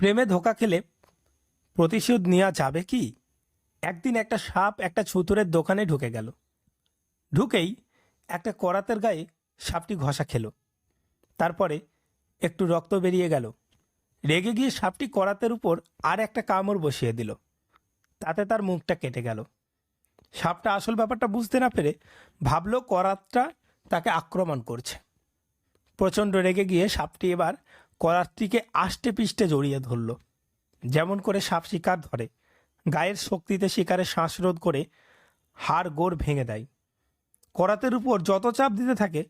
প্রেমে ধোকা খেলে প্রতিশোধ নেওয়া যাবে কি? একদিন একটা সাপ একটা ছুতুরের দোকানে ঢুকে গেল। ঢুকেই একটা করাতের গায়ে সাপটি ঘষা খেলো। তারপরে একটু রক্ত বেরিয়ে গেল। রেগে গিয়ে সাপটি করাতের উপর আর একটা কামড় বসিয়ে দিল। তাতে তার মুখটা কেটে গেল। সাপটা আসল ব্যাপারটা বুঝতে না পেরে ভাবলো করাতটা তাকে আক্রমণ করছে। প্রচণ্ড রেগে গিয়ে সাপটি এবার করাতটিকে আষ্টে পিষ্টে জড়িয়ে ধরল। যেমন করে সাপ শিকার ধরে। গায়ের শক্তিতে শিকারের শ্বাসরোধ করে হাড় গোড় ভেঙে দেয়। করাতের উপর যত চাপ দিতে থাকে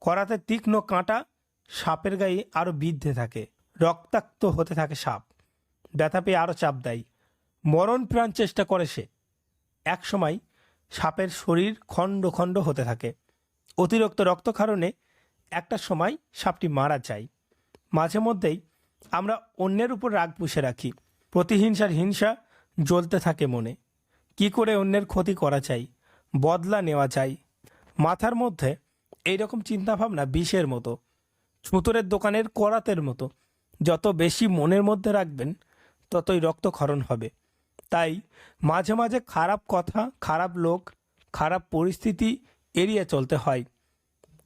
করাতের তীক্ষ্ণ কাঁটা সাপের গায়ে আরও বিদ্ধে থাকে। রক্তাক্ত হতে থাকে সাপ। ব্যথা পেয়ে আরও চাপ দেয়। মরণ প্রাণ চেষ্টা করে সে। একসময় সাপের শরীর খণ্ড খণ্ড হতে থাকে। অতিরিক্ত রক্তক্ষরণে একটা সময় সাপটি মারা যায়। মাঝে মধ্যেই আমরা অন্যের উপর রাগ পুষে রাখি। প্রতিহিংসার হিংসা জ্বলতে থাকে মনে। কি করে অন্যের ক্ষতি করা চাই, বদলা নেওয়া চাই? মাথার মধ্যে এইরকম চিন্তাভাবনা বিষের মতো। ছুতরের দোকানের করাতের মতো। যত বেশি মনের মধ্যে রাখবেন, ততই রক্তক্ষরণ হবে। তাই মাঝে মাঝে খারাপ কথা, খারাপ লোক, খারাপ পরিস্থিতি এড়িয়ে চলতে হয়।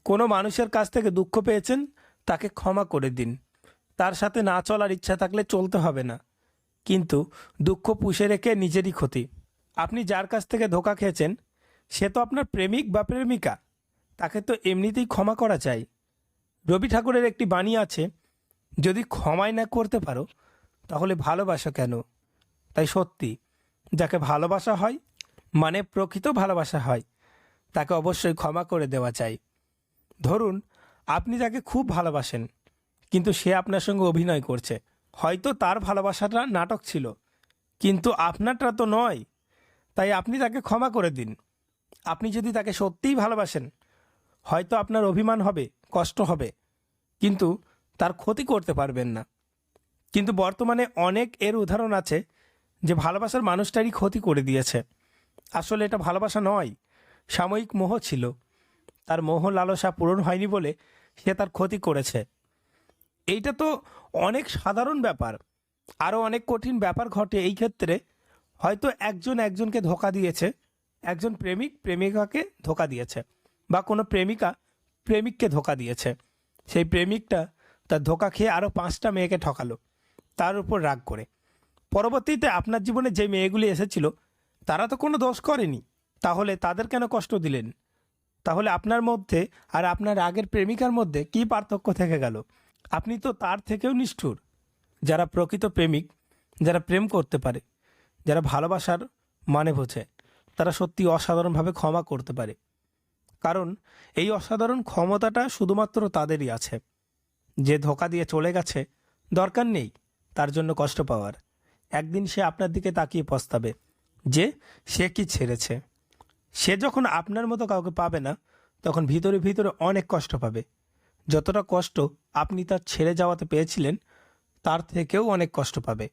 কোনো মানুষের কাছ থেকে দুঃখ পেয়েছেন? তাকে ক্ষমা করে দিন। তার সাথে না চলার ইচ্ছা থাকলে চলতে হবে না। কিন্তু দুঃখ পুষে রেখে নিজেরই ক্ষতি। আপনি যার কাছ থেকে ধোকা খেয়েছেন, সে তো আপনার প্রেমিক বা প্রেমিকা। তাকে তো এমনিতেই ক্ষমা করা চাই। রবি ঠাকুরের একটি বাণী আছে, যদি ক্ষমাই না করতে পারো, তাহলে ভালোবাসা কেন? তাই সত্যি, যাকে ভালোবাসা হয় মানে প্রকৃত ভালোবাসা হয়, তাকে অবশ্যই ক্ষমা করে দেওয়া চাই। ধরুন আপনি তাকে খুব ভালোবাসেন, কিন্তু সে আপনার সঙ্গে অভিনয় করছে। হয়তো তার ভালোবাসাটা নাটক ছিল, কিন্তু আপনারটা তো নয়। তাই আপনি তাকে ক্ষমা করে দিন। আপনি যদি তাকে সত্যিই ভালোবাসেন, হয়তো আপনার অভিমান হবে, কষ্ট হবে, কিন্তু তার ক্ষতি করতে পারবেন না। কিন্তু বর্তমানে অনেক এর উদাহরণ আছে যে ভালোবাসার মানুষটারই ক্ষতি করে দিয়েছে। আসলে এটা ভালোবাসা নয়, সাময়িক মোহ ছিল। তার মোহ লালসা পূরণ হয়নি বলে সে তার ক্ষতি করেছে। এইটা তো অনেক সাধারণ ব্যাপার। আরও অনেক কঠিন ব্যাপার ঘটে এই ক্ষেত্রে। হয়তো একজন একজনকে ধোকা দিয়েছে, একজন প্রেমিক প্রেমিকাকে ধোকা দিয়েছে বা কোনো প্রেমিকা প্রেমিককে ধোকা দিয়েছে। সেই প্রেমিকটা তার ধোকা খেয়ে আরও পাঁচটা মেয়েকে ঠকালো, তার উপর রাগ করে। পরবর্তীতে আপনার জীবনে যে মেয়েগুলি এসেছিল, তারা তো কোনো দোষ করেনি। তাহলে তাদের কেন কষ্ট দিলেন? তাহলে আপনার মধ্যে আর আপনার আগের প্রেমিকার মধ্যে কি পার্থক্য থেকে গেল? আপনি তো তার থেকেও নিষ্ঠুর। যারা প্রকৃত প্রেমিক, যারা প্রেম করতে পারে, যারা ভালোবাসার মানে বোঝে, তারা সত্যি অসাধারণভাবে ক্ষমা করতে পারে। কারণ এই অসাধারণ ক্ষমতাটা শুধুমাত্র তাদেরই আছে। যে ধোকা দিয়ে চলে গেছে, দরকার নেই তার জন্য কষ্ট পাওয়ার। একদিন সে আপনার দিকে তাকিয়ে পস্তাবে যে সে কি ছেড়েছে। সে যখন আপনার মতো কাউকে পাবে না, তখন ভিতরে ভিতরে অনেক কষ্ট পাবে। যতটা কষ্ট আপনি তার ছেড়ে যাওয়াতে পেয়েছিলেন, তার থেকেও অনেক কষ্ট পাবে।